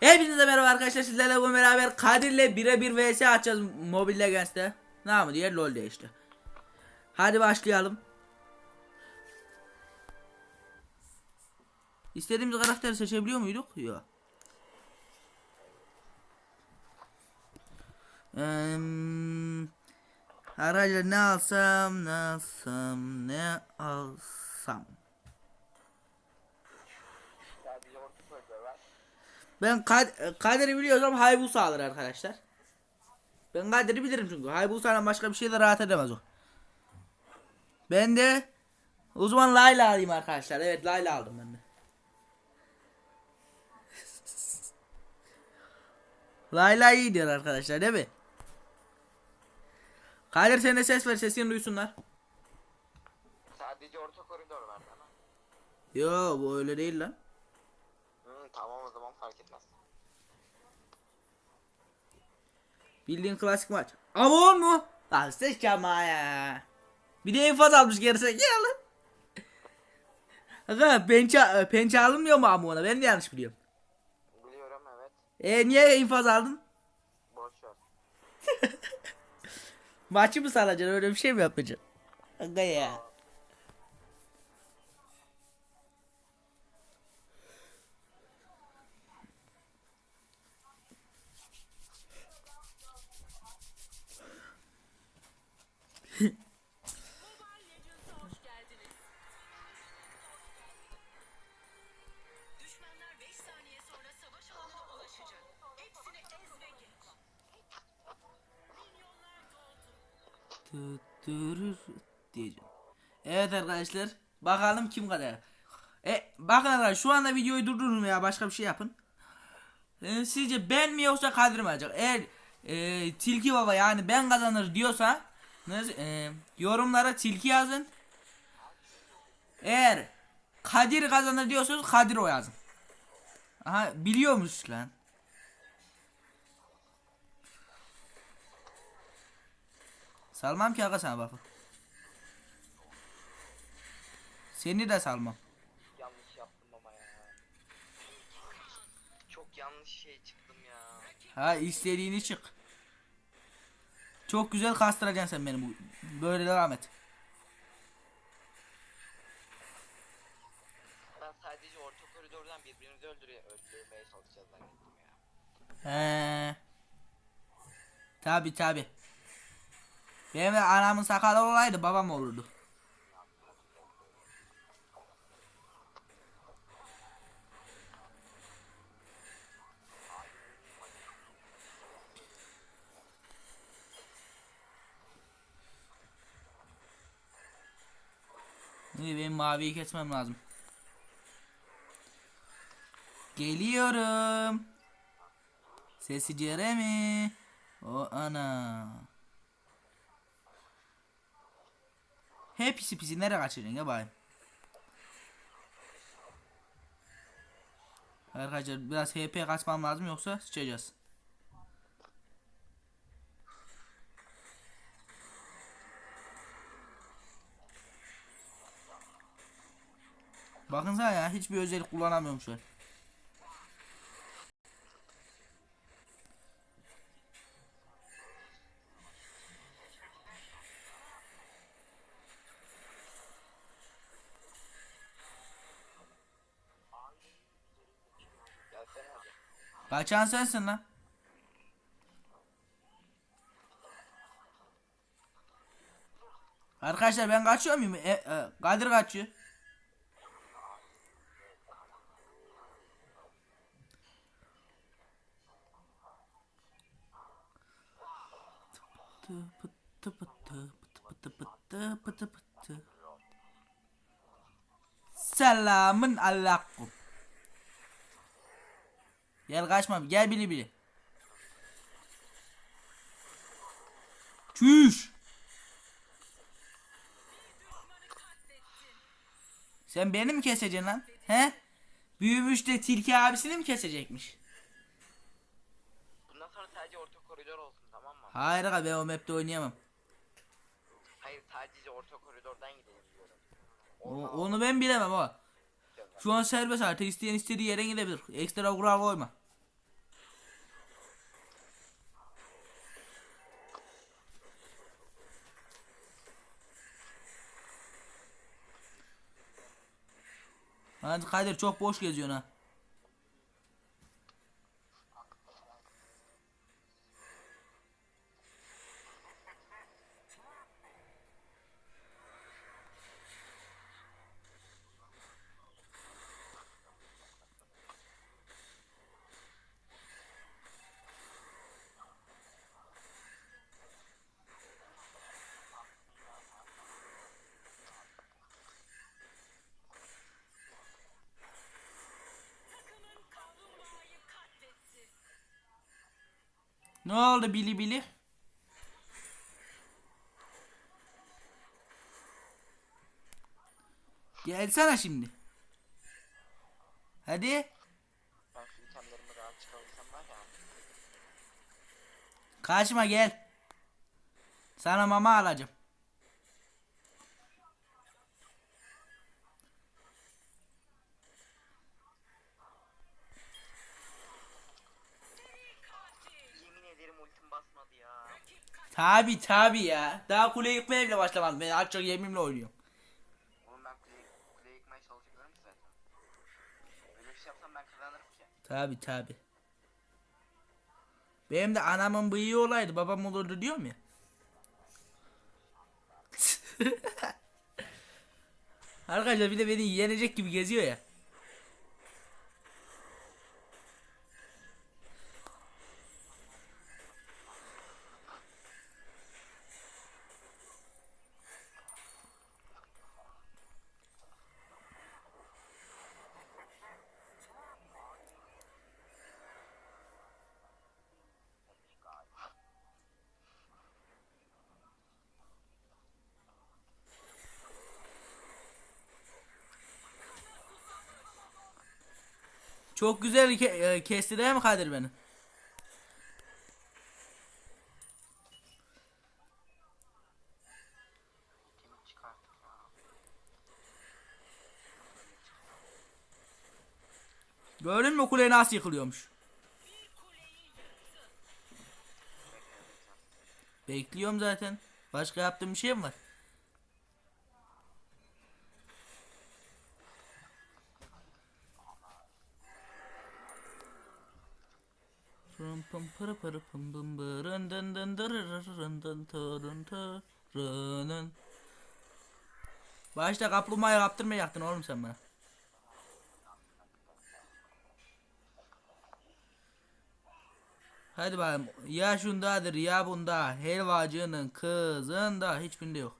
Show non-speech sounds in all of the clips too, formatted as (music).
Hepinize merhaba arkadaşlar sizlerle bu beraber Kadir'le birebir vs atacağız Mobile Legends'te. Ne mı diye LoL'de işte. Hadi başlayalım. İstediğimiz karakteri seçebiliyor muyduk? Yok. Eee Arkadaşlar ne alsam ne alsam ne alsam. Ben Kad Kadir'i biliyorsam Hayabusa alır arkadaşlar. Ben Kadir'i bilirim çünkü. Hayabusa'dan başka bir şeyle rahat edemez o. Ben de o zaman Layla alayım arkadaşlar. Evet Layla aldım ben de. (laughs) Layla iyidir arkadaşlar değil mi? Kadir sen de ses ver sesini duysunlar. Sadece orta koridor var bana. Yo bu öyle değil lan. Tamam o zaman fark etmez. Bildiğin klasik maç. Ama on mu? Lan seç ama ya. Bir de infaz almış gerisine gel lan. Aga pençe, pençe alınmıyor mu ama ona? Ben de yanlış biliyorum. Biliyorum evet. E niye infaz aldın? Boş. (laughs) Maçı mı salacaksın öyle bir şey mi yapacaksın? Aga ya. hoş Tütürür diyeceğim. Evet arkadaşlar. Bakalım kim kadar. E bakın arkadaşlar şu anda videoyu durdurun veya başka bir şey yapın. E, sizce ben mi yoksa Kadir mi alacak? Eğer e, Tilki Baba yani ben kazanır diyorsa e, yorumlara Tilki yazın. Eğer Kadir kazanır diyorsanız Kadir o yazın. Aha biliyormuş lan. Salmam ki aga sana bak. Seni de salmam. Yanlış yaptım ama ya. Çok yanlış şey çıktım ya. Ha istediğini çık. Çok güzel kastıracaksın sen beni bu. Böyle devam et. Ben sadece orta koridordan birbirimizi öldürüyor, öldürmeye çalışacağız zannettim ya. He. Tabi tabi. Benim de anamın sakalı olaydı babam olurdu. İyi benim maviyi kesmem lazım. Geliyorum. Sesi Jeremy. O ana. He pisi pisi nereye kaçıracaksın ya bayım? Arkadaşlar biraz HP kaçmam lazım yoksa sıçacağız. Bakın ya hiçbir özellik kullanamıyorum şu an. Kaçan sensin lan. Arkadaşlar ben kaçıyor muyum? E, e, Kadir kaçıyor. Pıtı pıtı. Selamın aleyküm. Gel kaçma gel bili bili. Çüş. Sen beni mi keseceksin lan? He? Büyümüş de tilki abisini mi kesecekmiş? Bundan sonra sadece orta koridor olsun tamam mı? Hayır abi ben o map'te oynayamam. Hayır sadece orta koridordan gidelim diyorum. O- onu ben bilemem o. Şu an serbest artık isteyen istediği yere gidebilir. Ekstra kural koyma. Hadi Kadir çok boş geziyorsun ha. Ne oldu bili bili? Gelsene şimdi. Hadi. Ben şu itemlerimi rahat çıkabilsem var ya. Kaçma gel. Sana mama alacağım. Yemin ederim ultim basmadı ya. Tabi tabi ya. Daha kule yıkmaya bile başlamadım. Ben açık yeminle oynuyorum. Oğlum ben kuleyi, kuleyi yıkmaya çalışıyorum zaten. Bir şey yapsam ben kazanırım ki. Tabi tabi. Benim de anamın bıyığı olaydı babam olurdu diyorum ya. (laughs) Arkadaşlar bir de beni yenecek gibi geziyor ya. Çok güzel ke- e, kesti değil mi Kadir beni? Gördün mü kule nasıl yıkılıyormuş? Bekliyorum zaten. Başka yaptığım bir şey mi var? Pım pırı pırı pım pım pırın dın dın dırırırın dın tırın tırının. Başta kaplumbağayı kaptırmayacaktın oğlum sen bana. Hadi bakalım. Ya şundadır ya bunda. Helvacının kızında hiçbirinde yok.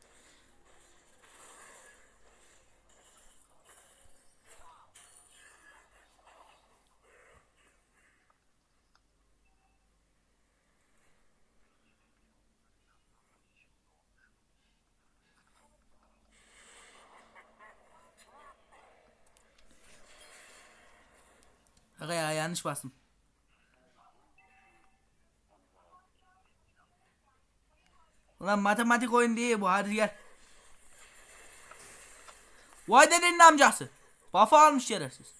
Aga ya yanlış bastım. Ulan matematik oyun değil bu hadi gel. Vay dedenin amcası. Bafa almış şerefsiz.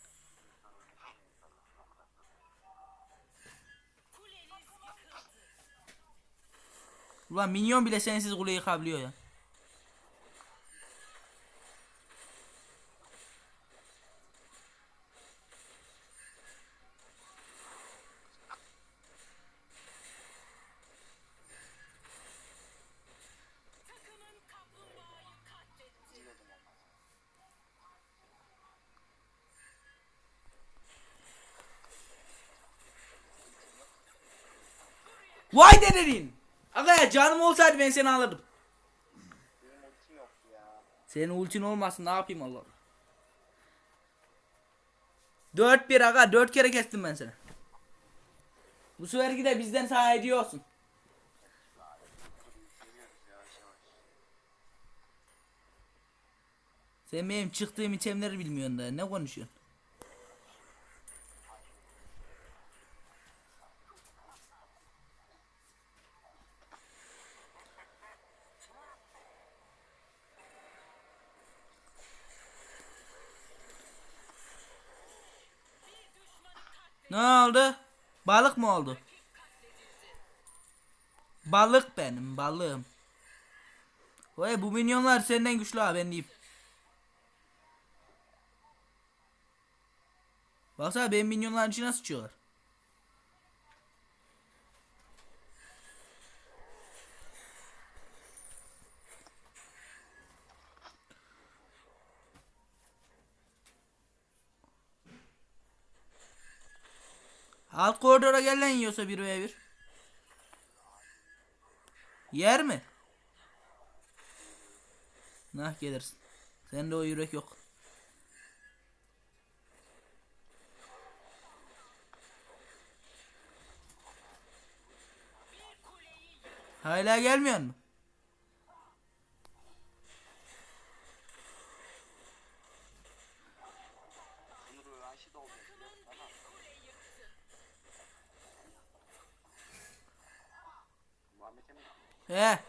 Ulan minyon bile sensiz kuleyi yıkabiliyor ya. Vay dedenin. Aga ya canım olsaydı ben seni alırdım. Senin ultin olmasın ne yapayım Allah. 4-1 aga 4 kere kestim ben seni. Bu seferki de bizden yavaş yavaş. Sen benim çıktığım itemleri bilmiyorsun da ne konuşuyorsun? Ne oldu? Balık mı oldu? Balık benim balığım. Vay bu minyonlar senden güçlü ha ben diyeyim. Baksana benim minyonların içine sıçıyorlar. Alt koridora gel lan yiyorsa bir ve bir. Yer mi? Nah gelirsin. Sende o yürek yok. Hala gelmiyor mu? Katletti.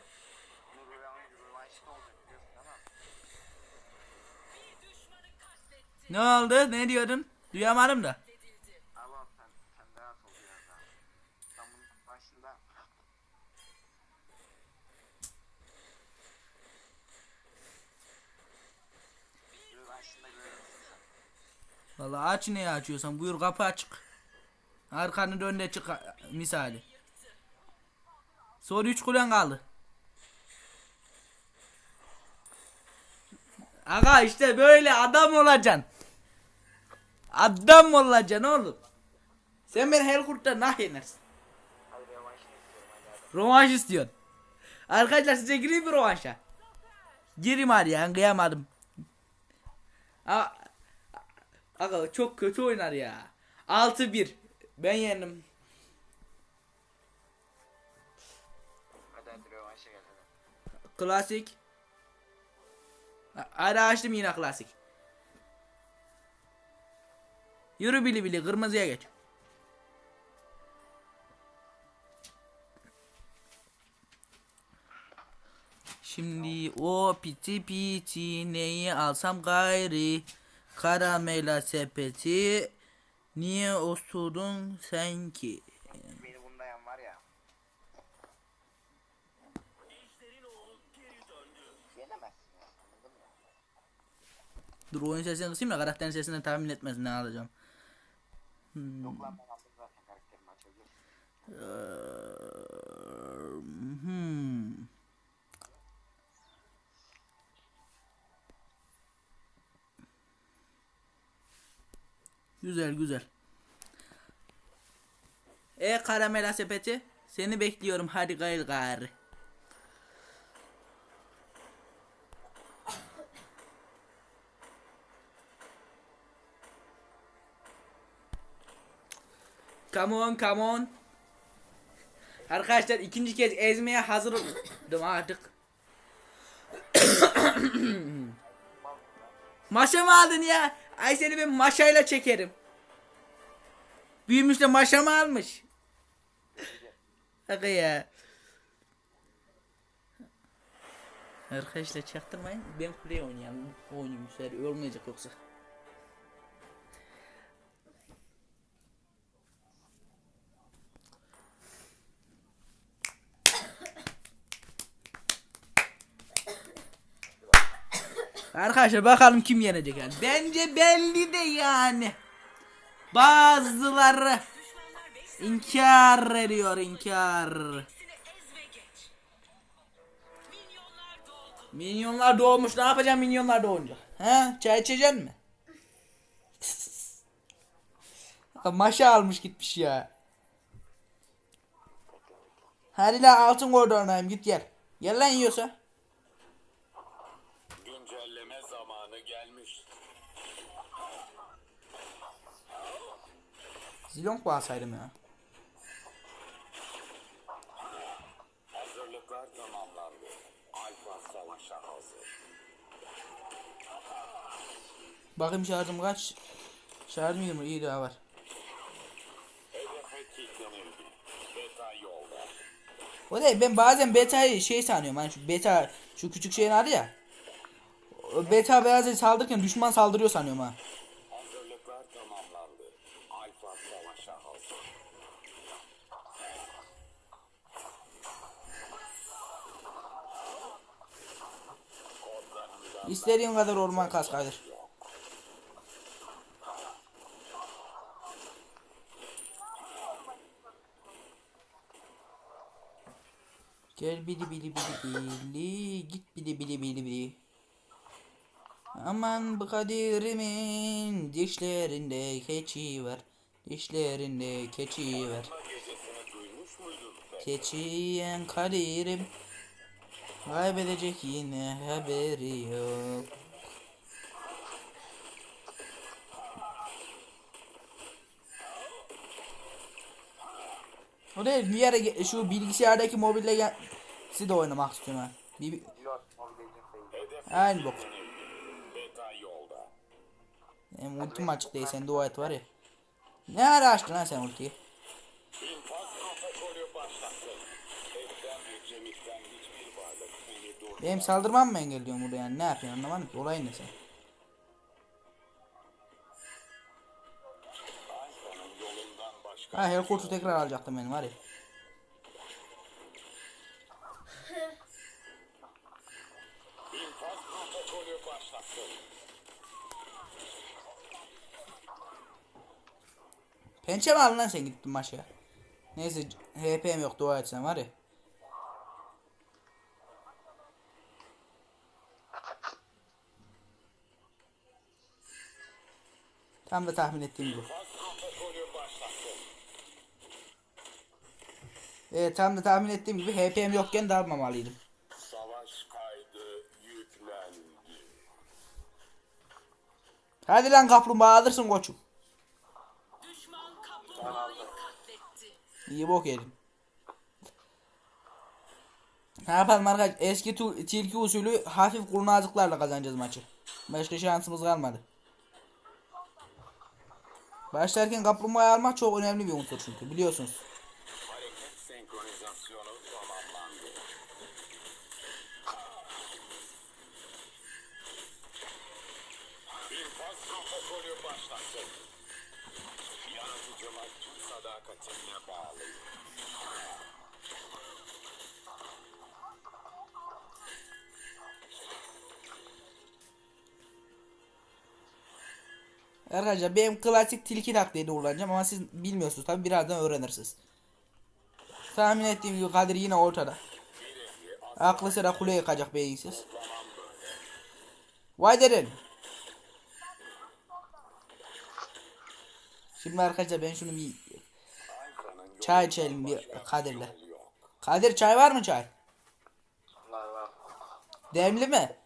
Ne oldu? Ne diyordun? Duyamadım da. Allah aç neyi açıyorsan buyur kapı açık. Arkanı dön de çık misali. Son 3 kulen kaldı. Aga işte böyle adam olacaksın. Adam olacaksın oğlum. Sen beni Helkurt'ta nah yenersin. Rövanş istiyorsun. Arkadaşlar size gireyim mi rövanşa? Gireyim hadi ya kıyamadım. A Aga çok kötü oynar ya. 6-1. Ben yendim. Klasik. Ha- Hadi açtım yine klasik. Yürü bili bili kırmızıya geç. Şimdi o piti piti neyi alsam gayri karamela sepeti niye osurdun sen ki? Beni bundayan var ya. Yenemezsin ya anladın mı? Dur oyun sesini kısayım da karakterin sesinden tahmin etmez ne alacağım. Yok lan ben aldım zaten karakterimi. Hmm. Güzel güzel. E karamela sepeti. Seni bekliyorum hadi gayr gari. Come on come on. Arkadaşlar ikinci kez ezmeye hazırım artık. (coughs) Maşa mı aldın ya? Ay seni ben maşayla çekerim. Büyümüş de maşa mı almış? Aga ya. Arkadaşlar çaktırmayın. Ben kuleye oynayalım. Oynayayım olmayacak yoksa. Arkadaşlar bakalım kim yenecek yani. Bence belli de yani. Bazıları inkar ediyor inkar. Minyonlar doğmuş ne yapacağım minyonlar doğunca? He çay içeceksin mi? (laughs) Maşa almış gitmiş ya. Hadi la altın koridorundayım git gel. Gel lan yiyorsa. Zilong bağsaydım ya. Hazırlıklar tamamlandı. Alfa savaşa hazır. Bakayım şarjım kaç? Şarjım 20 iyi daha var. Beta. O değil ben bazen beta'yı şey sanıyorum hani şu beta şu küçük şeyin adı ya. Beta beyazı saldırırken düşman saldırıyor sanıyorum ha. İstediğin kadar orman kas kaydır. Gel bili bili bili bili git bili bili bili bili. Aman bu kadirimin dişlerinde keçi var. Dişlerinde keçi var. Keçiyen kadirim kaybedecek yine haberi yok. O değil bir yere şu bilgisayardaki mobille gel siz de oynamak istiyorum ha. Bir, aynı bok. Hem ultim açık değil sen dua et var ya. Ne ara açtın lan sen ultiyi? Benim saldırmam mı engelliyorsun burada yani ne yapıyorsun anlamadım ki olayın ne sen? Ha Hellcourt'u tekrar alacaktım benim başlattı. Pençe mi aldın lan sen gittin maçya? Neyse HP'm yok dua etsen var ya. Tam da tahmin ettiğim gibi. Evet tam da tahmin ettiğim gibi HP'm yokken dalmamalıydım. Savaş kaydı yüklendi. Hadi lan kaplumbağa alırsın koçum. Düşman kaplumbağayı katletti. İyi bok yedim. Ne yapalım arkadaş? Eski tilki usulü hafif kurnazlıklarla kazanacağız maçı. Başka şansımız kalmadı. Başlarken kaplumbağayı almak çok önemli bir unsur çünkü biliyorsunuz. Hareket senkronizasyonu tamamlandı. İnfaz Arkadaşlar benim klasik tilki taktiğini kullanacağım ama siz bilmiyorsunuz tabi birazdan öğrenirsiniz. Tahmin ettiğim gibi Kadir yine ortada. Aklı sıra kule yıkacak beyinsiz. Vay derin. Şimdi arkadaşlar ben şunu bir çay içelim bir Kadir'le. Kadir çay var mı çay? Demli mi?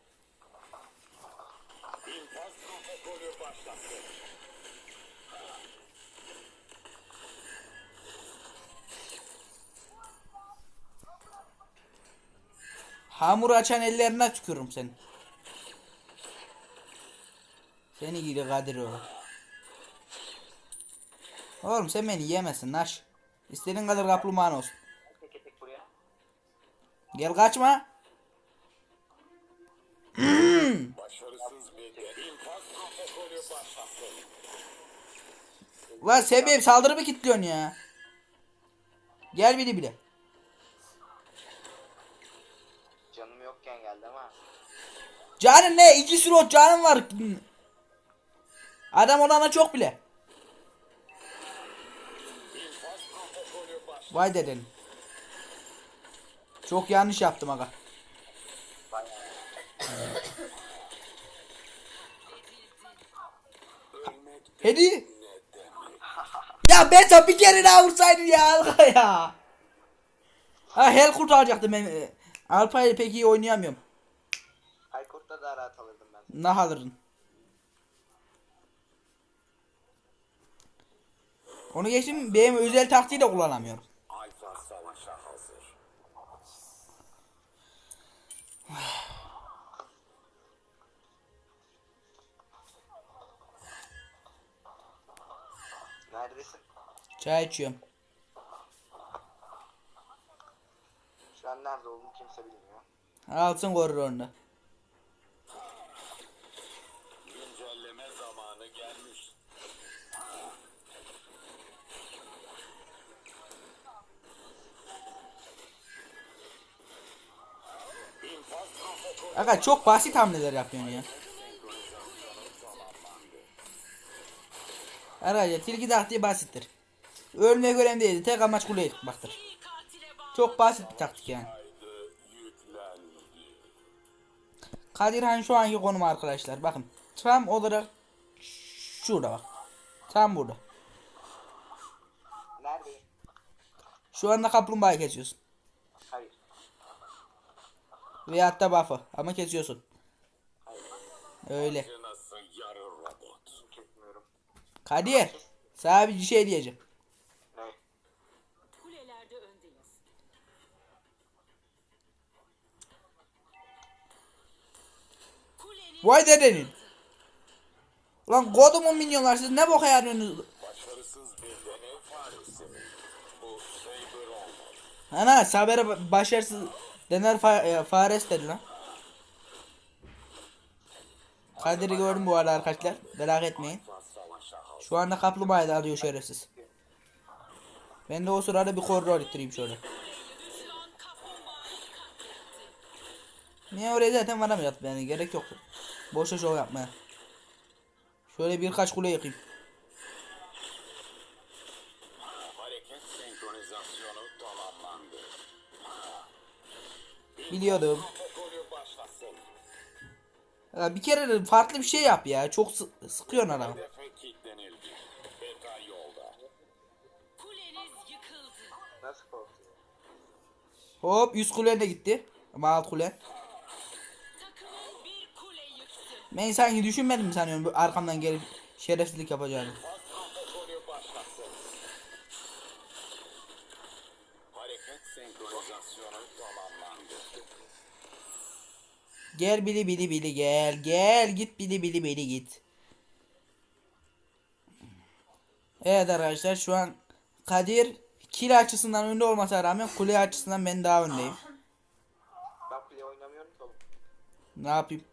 Hamur açan ellerine tükürürüm seni. Seni gidi Kadir oğlum. Oğlum sen beni yiyemezsin naş. İstediğin kadar kaplumbağan olsun. Gel kaçma. Lan sen benim saldırımı kilitliyorsun ya. Gel bile bile. Ama. Canın ne? İki slot canım var. Adam olana çok bile. Vay dedenim. Çok yanlış yaptım aga. Hedi. Ya sana bir kere daha vursaydın ya Alka ya. Ha hel kurtaracaktım ben. Alpay'ı pek iyi oynayamıyorum. Daha rahat alırdım ben. Nah alırın. Onu geçtim benim özel taktiği de kullanamıyorum. Alfa savaşa hazır. Neredesin? Çay içiyorum. Şu an nerede olduğunu kimse bilmiyor. Alsın koridorunda. Güncelleme Aga çok basit hamleler yapıyorsun ya. Araca tilki taktiği basittir. Ölmek önemli değil. Tek amaç kuleye yıkmaktır. Çok basit bir taktik yani. Kadirhan şu anki konum arkadaşlar. Bakın. Tam olarak şurada bak. Tam burada. Şu anda kaplumbağayı geçiyorsun. Veyahut da buff'ı. Ama kesiyorsun. Öyle. Kadir. Sana bir şey diyeceğim. Vay dedenin. Ulan kodumun minyonlar siz ne boka yarıyorsunuz? Olmalı. Ana Saber'e ba- başarısız dener fa e, fares dedi lan. Kadir'i gördüm bu arada arkadaşlar. Merak etmeyin. Şu anda kaplumbağayı da alıyor şerefsiz. Ben de o sırada bir koridor ittireyim şöyle. Niye oraya zaten varamıyor yani gerek yok. Boşa şov yapmaya. Şöyle birkaç kule yıkayım. Ya bir kere de farklı bir şey yap ya. Çok sı sıkıyorsun korkuyor? Hop 100 kulen de gitti. Ama kule. Kule. Ben sanki düşünmedim sanıyorum arkamdan gelip şerefsizlik yapacağını. Gel bili bili bili gel. Gel git bili bili bili git. Evet arkadaşlar şu an Kadir kill açısından önde olmasına rağmen kule açısından ben daha öndeyim. Ben bile oynamıyorum ki oğlum. Ne yapayım?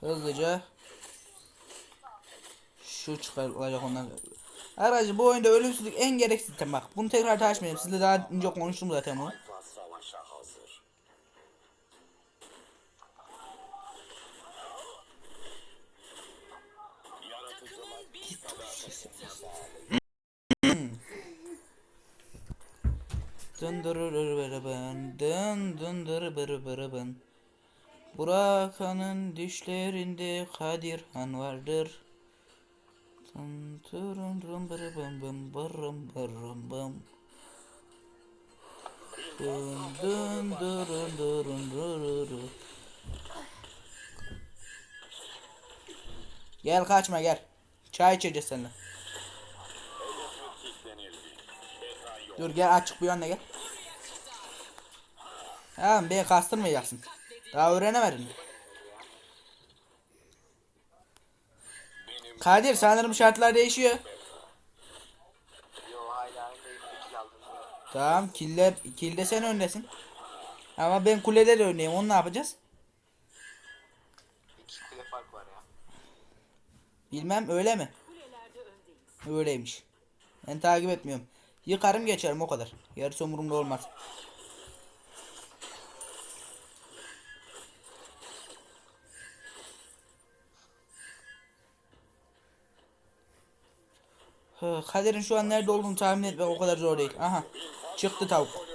Hızlıca şu çıkarılacak ondan. Arkadaşlar bu oyunda ölümsüzlük en gereksiz item bak. Bunu tekrar tartışmayalım. Sizle daha önce konuştum zaten bunu. Yaratıcılar Takımın bir Dın. Burakanın düşlerinde Kadir Han vardır. Dın tırın rım bırı bım bım bırım bırım bım. Dın dın dırın dırın rırırı. Gel kaçma gel. Çay içeceğiz seninle. Dur gel açık bir yönde gel. Tamam beni kastırmayacaksın. Daha öğrenemedin. Kadir sanırım şartlar değişiyor. Yo hala aynıyım. Tamam killer, kilde sen öndesin. Ama ben kulede de öndeyim onu ne yapacağız? İki kule fark var ya. Bilmem öyle mi? Öyleymiş. Ben takip etmiyorum. Yıkarım geçerim o kadar. Yarısı umurumda olmaz. Hı, Kadir'in şu an nerede olduğunu tahmin etmek o kadar zor değil. Aha. Çıktı tavuk.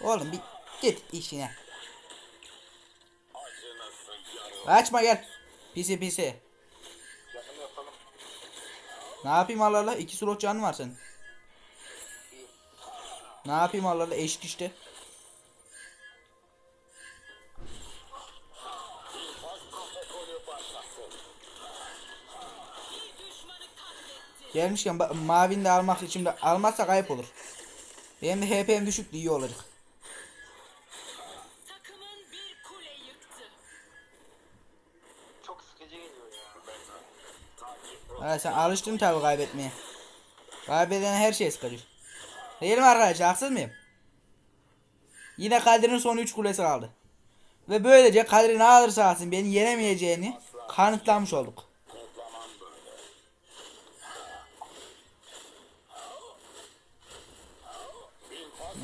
Oğlum bir git işine. Açma gel. Pisi pisi. Ne yapayım Allah Allah? İki slot canın var senin. Ne yapayım Allah Allah? Eşit işte. Gelmişken mavini de almak için de almazsak ayıp olur. Benim de HP'm düşük de iyi olacak. Takımın bir kule yıktı. Çok sıkıcı geliyor ya. Beta. Takip Ha, sen alıştın tabi kaybetmeye. Kaybeden her şey sıkıcı. Değil mi arkadaşlar? Haksız mıyım? Yine Kadir'in son 3 kulesi kaldı. Ve böylece Kadir ne alırsa alsın beni yenemeyeceğini kanıtlamış olduk.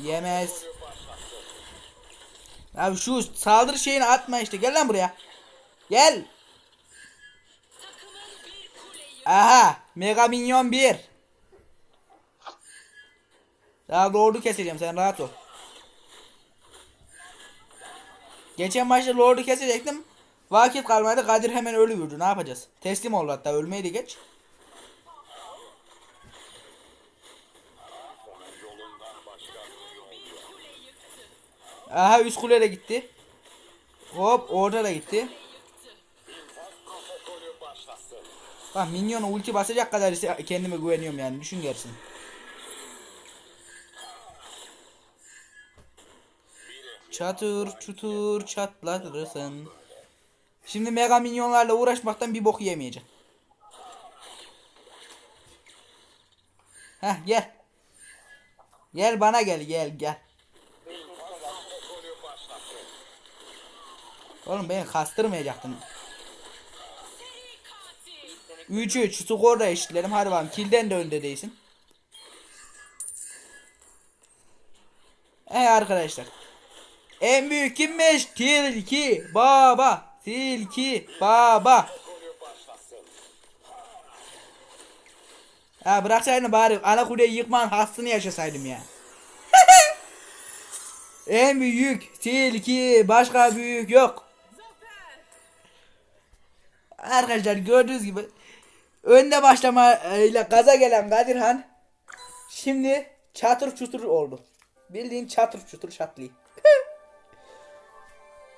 Yemez. Abi şu saldırı şeyini atma işte. Gel lan buraya. Gel. Aha. Mega Minyon 1. Daha Lord'u keseceğim sen rahat ol. Geçen maçta Lord'u kesecektim. Vakit kalmadı Kadir hemen ölüvürdü ne yapacağız? Teslim oldu hatta ölmeyi de geç. Aha üst kule de gitti. Hop orada da gitti. Bak minyona ulti basacak kadar ise kendime güveniyorum yani düşün gersin. Çatır çutur çatlatırsın. Şimdi mega minyonlarla uğraşmaktan bir bok yemeyeceğim. Heh gel. Gel bana gel gel gel. Protokolü başlasın. Oğlum beni kastırmayacaktın. Seri katil. 3-3 skorda eşitlerim hadi bakalım kilden de önde değilsin. E arkadaşlar. En büyük kimmiş? Tilki baba. Tilki baba. Ha bıraksaydın bari ana kuleyi yıkman hassını yaşasaydım ya. (laughs) en büyük tilki başka büyük yok. Arkadaşlar gördüğünüz gibi önde başlamayla gaza gelen Kadirhan şimdi çatır çutur oldu. Bildiğin çatır çutur çatlıyor. (laughs)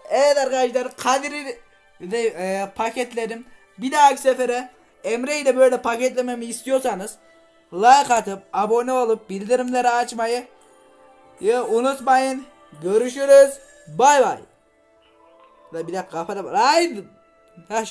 evet arkadaşlar Kadir'i de e, paketledim. Bir dahaki sefere Emre'yi de böyle paketlememi istiyorsanız like atıp abone olup bildirimleri açmayı ya unutmayın. Görüşürüz. Bay bay. Bir dakika kafada. Hayır. Ha şimdi